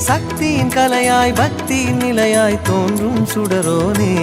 சக்தியின் கலையாய் பக்தியின் நிலையாய் தோன்றும் சுடரோனே.